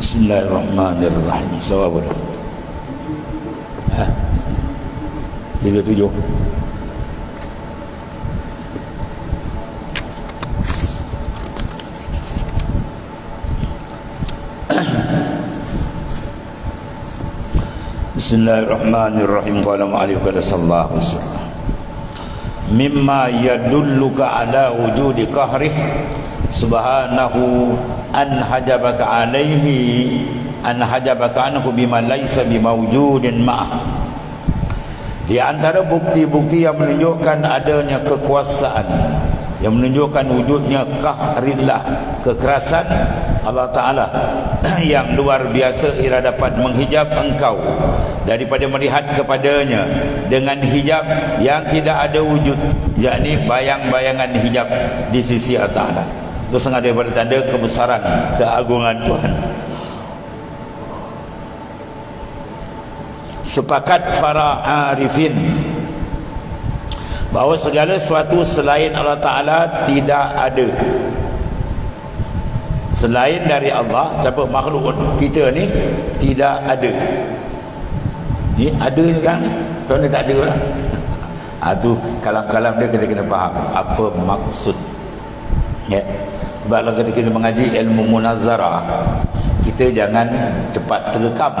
Bismillahirrahmanirrahim. Sawab dah. Ha? Tiga tujuh. Bismillahirrahmanirrahim. Qala ma'alif qala sallallahu alaihi wasallam. Mimma yadulluka ala wujudi qahrih subhanahu an hajabaka alaihi an hajabaka anhu bima laisa bimawjudin ma'ah. Di antara bukti-bukti yang menunjukkan adanya kekuasaan yang menunjukkan wujudnya kahrillah kekerasan Allah Ta'ala yang luar biasa ia dapat menghijab engkau daripada melihat kepadanya dengan hijab yang tidak ada wujud. Yakni bayang-bayangan hijab di sisi Allah. Ta'ala itu sangat daripada tanda kebesaran keagungan Tuhan. Sepakat para arifin bahawa segala sesuatu selain Allah Ta'ala tidak ada selain dari Allah siapa makhluk kita ni tidak ada. Ni ada ni kan? Kalau tak ada lah. Ha, tu kalam-kalam dia kita kena faham. Apa maksud? Ya. Sebab kalau kita mengaji ilmu munazara Kita jangan cepat terekam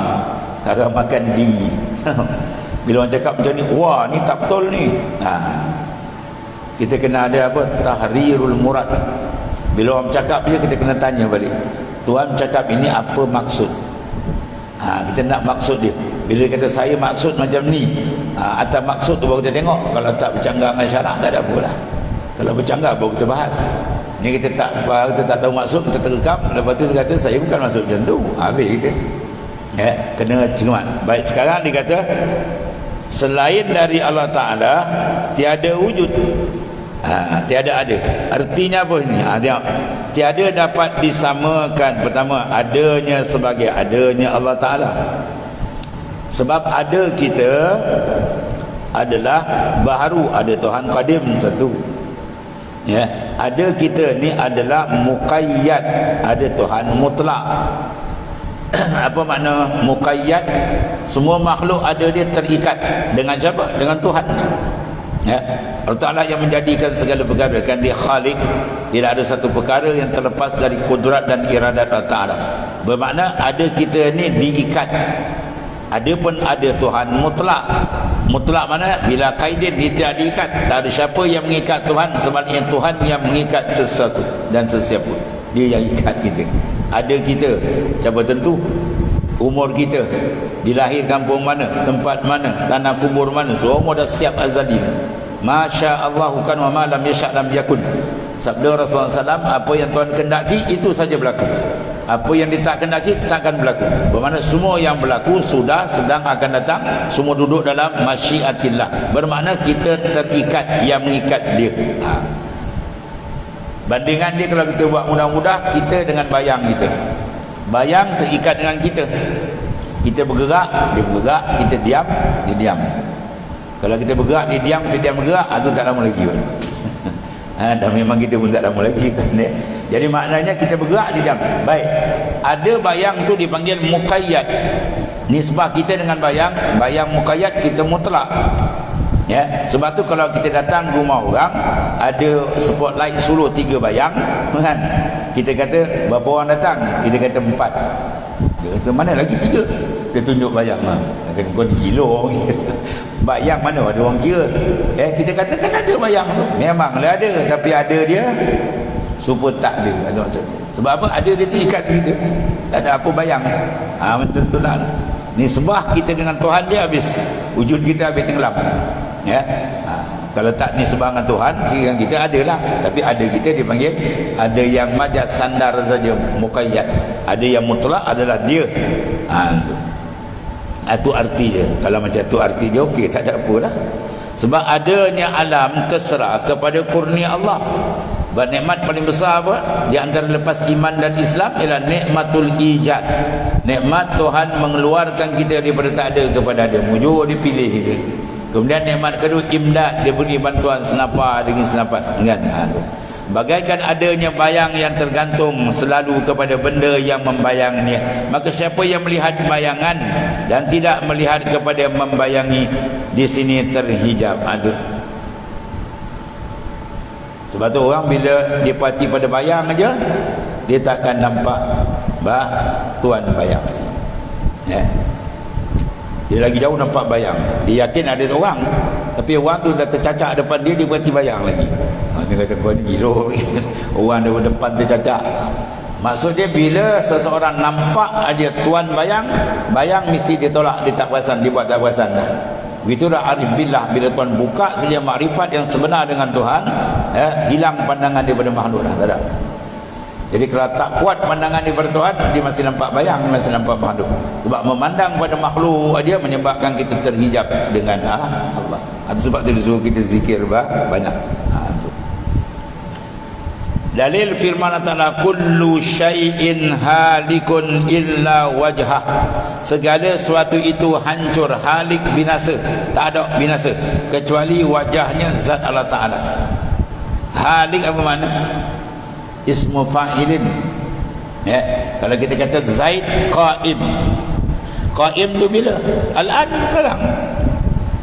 Cara makan di. Bila orang cakap macam ni Wah ni tak betul ni. Ha. Kita kena ada apa? Tahrirul murad Bila orang cakap dia kita kena tanya balik. Tuhan cakap ini apa maksud? Ha, Kita nak maksud dia. Bila kata saya maksud macam ni ha, Atas maksud tu baru kita tengok. Kalau tak bercanggah dengan syarak tak ada apa lah. Kalau bercanggah baru kita bahas. Ni kita tak kita tak tahu maksud kita terekam lepas tu dia kata saya bukan maksud macam tu. Habis kita. Ya kena cermat. Baik sekarang dia kata selain dari Allah Taala tiada wujud ha, tiada ada. Artinya apa ni? Ha, dia, tiada dapat disamakan. Pertama adanya sebagai adanya Allah Taala. Sebab ada kita adalah baharu ada Tuhan Qadim satu. Ya ada kita ni adalah muqayyad ada Tuhan mutlak. Apa makna muqayyad? Semua makhluk ada dia terikat dengan siapa? Dengan Tuhan ya. Allah Taala yang menjadikan segala perkara kan dia khalik. Tidak ada satu perkara yang terlepas dari kudrat dan iradat Allah Taala. Bermakna ada kita ni diikat. Ada pun ada Tuhan mutlak. Mutlak mana? Bila kaidin dia tidak diikat tak ada siapa yang mengikat Tuhan sebaliknya Tuhan yang mengikat sesuatu dan sesiapa. Dia yang ikat kita. Ada kita siapa tentu umur kita. Dilahirkan pun mana? Tempat mana? Tanah kubur mana? Semua dah siap azali. Masya Allah kan wa ma lam yasha' lam yakun sabda Rasulullah SAW apa yang Tuhan kendaki itu saja berlaku. Apa yang dia tak kendaki takkan berlaku. Bermakna semua yang berlaku sudah sedang akan datang semua duduk dalam masyiatillah. Bermakna kita terikat yang mengikat dia. Ha. bandingan dia kalau kita buat mudah-mudah kita dengan bayang kita bayang terikat dengan kita kita bergerak dia bergerak kita diam dia diam kalau kita bergerak dia diam kita diam bergerak itu tak lama lagi ha, dan memang kita pun tak lama lagi kan jadi maknanya kita bergerak di dalam. Baik. Ada bayang tu dipanggil muqayyad. Nisbah kita dengan bayang, bayang muqayyad kita mutlak. Ya, sebab tu kalau kita datang rumah orang, ada spotlight suruh tiga bayang, kan? Kita kata berapa orang datang? Kita kata empat. Dia kata mana lagi tiga? Dia tunjuk bayang lah. Dia kata kau ni gila Bayang mana ada orang kira? Eh kita kata kan ada bayang tu. Memanglah ada, tapi ada dia Super tak ada ada maksudnya. Sebab apa? Ada dia terikat kita. Tak ada apa bayang. Ha, tentulah. Ni sebah kita dengan Tuhan dia habis. Wujud kita habis tenggelam. Ya. Ha, kalau tak ni sebah dengan Tuhan, sekarang kita ada lah. Tapi ada kita dipanggil. Ada yang majat sandar saja. Muqayyad. Ada yang mutlak adalah dia. Ha, itu. Itu arti dia. Kalau macam tu arti dia, okey. Tak ada apa lah. Sebab adanya alam terserah kepada kurnia Allah. Dan nikmat paling besar apa? Di antara lepas iman dan Islam ialah nikmatul ijad. Nikmat Tuhan mengeluarkan kita daripada tak ada kepada ada. Mujur dipilih dia. Kemudian nikmat kedua imdad. Dia beri bantuan senapa dengan senapas. Ingat ha, bagaikan adanya bayang yang tergantung selalu kepada benda yang membayangnya maka siapa yang melihat bayangan dan tidak melihat kepada membayangi di sini terhijab. Aduh sebab tu orang bila dia parti pada bayang aja dia takkan nampak bah tuan bayang. Ya dia lagi jauh nampak bayang. Dia yakin ada orang. Tapi orang tu dah tercacak depan dia dia berhenti bayang lagi. Ha, dia kata kau ni gila. Orang dia depan tercacak. Maksud dia bila seseorang nampak ada tuan bayang bayang mesti dia tolak. Dia tak perasan dia buat tak perasan dah. Begitulah arif billah bila Tuhan buka saja makrifat yang sebenar dengan Tuhan, eh, hilang pandangan dia pada makhluk dah, tak ada. Jadi kalau tak kuat pandangan dia pada Tuhan, dia masih nampak bayang, masih nampak makhluk. Sebab memandang pada makhluk dia menyebabkan kita terhijab dengan ah, Allah. Itu sebab dia suruh kita zikir banyak. Dalil firman Allah kullu syai'in halikun illa wajhah. Segala sesuatu itu hancur, halik binasa, tak ada binasa kecuali wajahnya zat Allah Taala. Halik apa makna? Ismu fa'ilin. Ya, kalau kita kata Zaid qaim. Qaim tu bila? Al-an sekarang.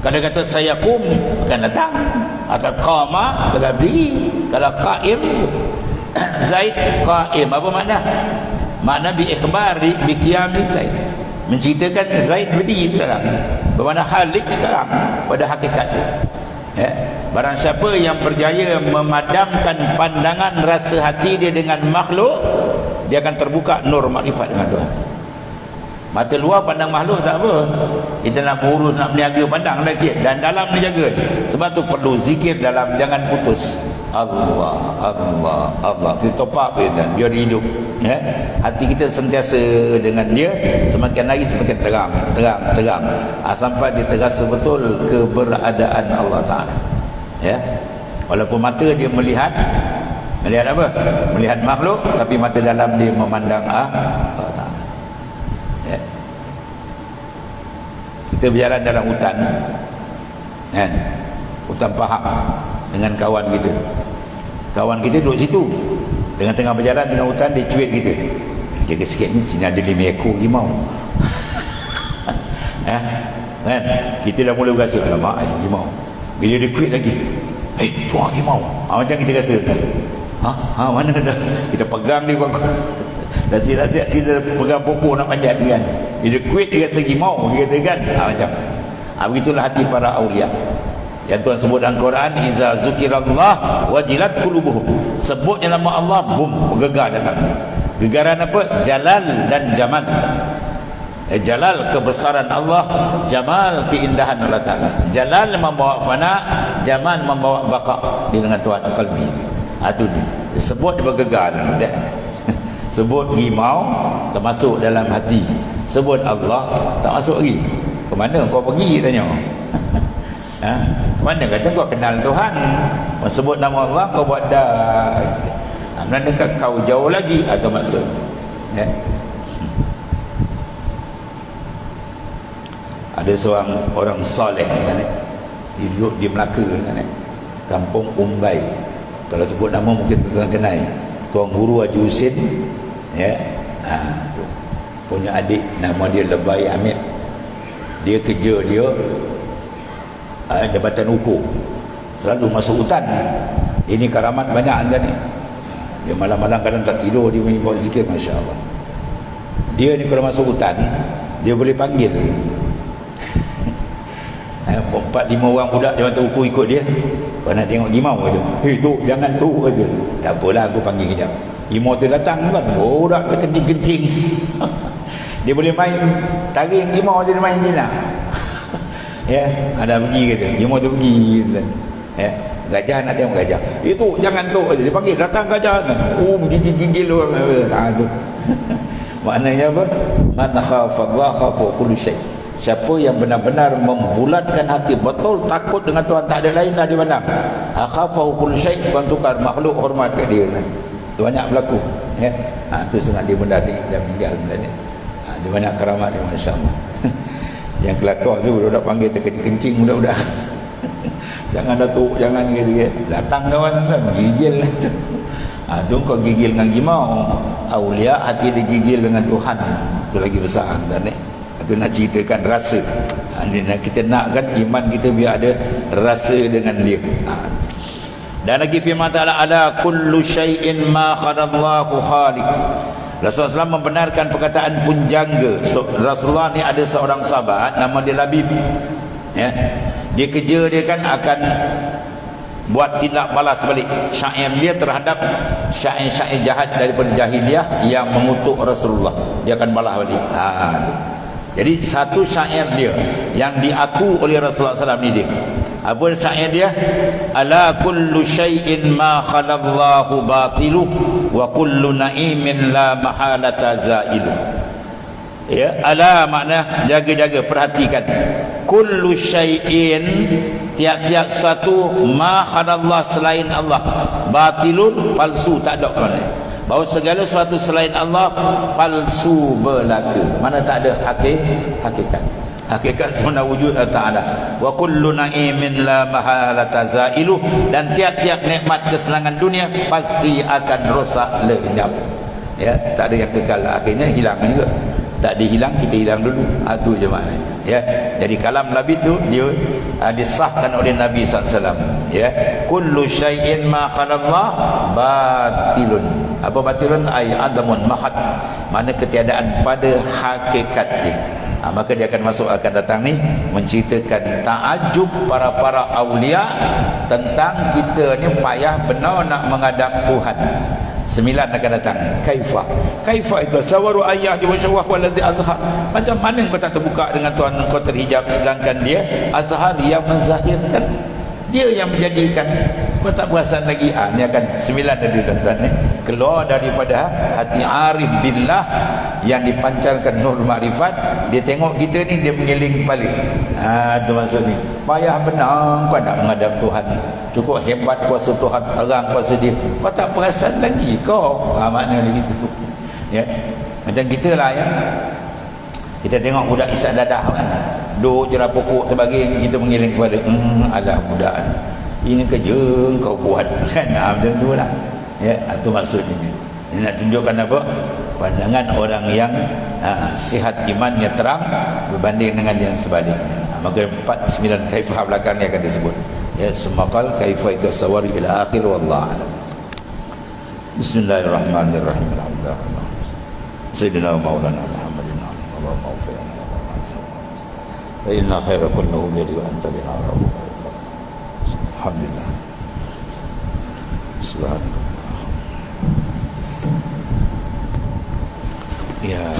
Kalau kata saya kum akan datang atau qama kalau berdiri kalau qaim Zaid qaim apa makna makna bi ikhbar bi qiyam Zaid menceritakan Zaid berdiri sekarang bermakna halik sekarang pada hakikat dia ya barang siapa yang berjaya memadamkan pandangan rasa hati dia dengan makhluk dia akan terbuka nur makrifat dengan Tuhan Mata luar pandang makhluk tak apa. Kita nak urus, nak meniaga pandang lagi. Dan dalam ni jaga. Sebab tu perlu zikir dalam. Jangan putus. Allah, Allah, Allah. Kita top up dia dan biar hidup. Ya? Hati kita sentiasa dengan dia. Semakin hari semakin terang. Terang, terang. Ha, sampai dia terasa betul keberadaan Allah Ta'ala. Ya? Walaupun mata dia melihat. Melihat apa? Melihat makhluk. Tapi mata dalam dia memandang ah, Ta'ala. kita berjalan dalam hutan kan hutan pahak dengan kawan kita kawan kita duduk situ tengah-tengah berjalan dengan hutan dia cuit kita jaga sikit ni sini ada lima ekor rimau eh, kan kita dah mula berasa alamak rimau bila dia cuit lagi. Eh tuan rimau ha, macam kita rasa. Ha, ha mana dah? Kita pegang dia dan siap-siap kita pegang pokok nak panjat kan. Dia kuit dia rasa mau. Dia kata kan? Ha, macam. Ha, begitulah hati para awliya yang Tuhan sebut dalam Quran iza zukirallah wajilat kulubuhum sebutnya nama Allah bum gegar dalam. Gegaran apa? Jalal dan jamal eh, jalal kebesaran Allah jamal keindahan Allah Ta'ala. Jalal membawa fana jamal membawa baka di dengan Tuhan kalbi ha, itu dia sebut dia bergegar dia sebut rimau termasuk dalam hati. Sebut Allah tak masuk lagi. Ke mana kau pergi tanya. Ha? mana? Kata kau kenal Tuhan. Sebut nama Allah kau buat dah. Ha, manakah kau jauh lagi atau maksud? Ya? Ada seorang orang soleh kan, dia. Duduk di Melaka kan, kampung Umbai. Kalau sebut nama mungkin tuan kenal. Tuan Guru Haji Husin ya. Ha, tu. punya adik nama dia Lebay Hamid dia kerja dia uh, jabatan ukur selalu masuk hutan. Ini karamat banyak anda ni. Dia malam-malam kadang tak tidur dia buat zikir Masya Allah. Dia ni kalau masuk hutan dia boleh panggil. eh, empat lima orang budak jabatan ukur ikut dia. Kau nak tengok gimau kata hei tu jangan tu? Kata tak apalah aku panggil kejap. Imam tu datang kan? Borak terkencing-kencing Dia boleh main Taring imam tu dia main lah. Ya Ada pergi kata Imam tu pergi. Ya Gajah nak tengok gajah. Itu jangan tu? Dia panggil datang gajah. Oh gigil-gigil orang. Ha, tu. Maknanya apa? Man khafadlah khafu kullu syait Siapa yang benar-benar membulatkan hati Betul takut dengan Tuhan Tak ada lain lah di mana. Akhafahu kullu syait Tuhan tukar makhluk hormat ke dia itu banyak berlaku ya. Ha, tu sangat dia benda dah meninggal benda ni. Ha, dia banyak keramat dia Masya Allah yang kelakar tu budak-budak panggil terkencing kencing budak-budak. Jangan datuk jangan gigil datang kawan tuan gigil ha, tu kau gigil dengan gimau. Awliya hati dia gigil dengan Tuhan. Tu lagi besar tuan ni itu nak ceritakan rasa. Ha, kita nakkan iman kita biar ada rasa dengan dia. Ha. dan lagi firman ta'ala ada kullu syai'in ma khadallahu khaliq. Rasulullah SAW membenarkan perkataan punjangga so, Rasulullah ni ada seorang sahabat nama dia Labib. Ya. dia kerja dia kan akan buat tindak balas balik syair dia terhadap syair-syair jahat daripada jahiliah yang mengutuk Rasulullah. Dia akan balas balik. Ha, tu. Jadi satu syair dia yang diaku oleh Rasulullah SAW ni dia. Apa syair dia? Ala kullu syai'in ma khalallahu batilu wa kullu na'imin la mahalata zailu. Ya ala makna jaga-jaga perhatikan. Kullu syai'in tiap-tiap satu ma khalallahu selain Allah. Batilun palsu tak ada mana bahawa segala sesuatu selain Allah palsu belaka mana tak ada? Hakikat. Hakikat sebenar wujud Allah Ta'ala. Wa kullu na'imin la mahalata zailu. Dan tiap-tiap nikmat kesenangan dunia pasti akan rosak lenyap. Ya tak ada yang kekal. Akhirnya hilang juga. Tak dihilang kita hilang dulu. Itu ha, je maknanya ya. Jadi kalam nabi tu dia uh, disahkan oleh nabi SAW ya. Kullu syai'in ma khalallah batilun. Apa batilun? Ay adamun mahad. Mana ketiadaan pada hakikat dia. Ha, maka dia akan masuk akan datang ni menceritakan takjub para-para awliya tentang kita ni payah benar nak menghadap Tuhan sembilan akan datang. Kaifa. Kaifa itu? Sawaru ayah jiwa syawah walazi azhar. Macam mana kau tak terbuka dengan Tuhan? Kau terhijab. Sedangkan dia azhar yang menzahirkan. Dia yang menjadikan. Kau tak perasan lagi. Ah, ni akan sembilan dari tuan-tuan ni. Keluar daripada hati arif billah yang dipancarkan nur makrifat dia tengok kita ni dia mengiling kepala ha, tu maksud ni. Payah benar kau nak menghadap Tuhan. Cukup hebat kuasa Tuhan orang kuasa dia. Kau tak perasan lagi kau. Ha, maknanya begitu ya. Macam kita lah ya. Kita tengok budak isap dadah kan duduk cerah pokok terbaging kita mengiling kepada hmm, alah budak ni. Ini kerja kau buat. Kan? Ha, macam tu lah. Ya itu maksudnya ini nak tunjukkan apa? Pandangan orang yang ha, sihat imannya terang berbanding dengan yang sebaliknya. ha, maka empat sembilan kaifah belakang ni akan disebut ya semakal kaifah itu sawari ila akhir wallah alam Bismillahirrahmanirrahim Alhamdulillah Sayyidina Maulana Muhammadin Allahumma فإن خير كله بيدي وأنت بنا رؤوف الحمد لله سبحانك يا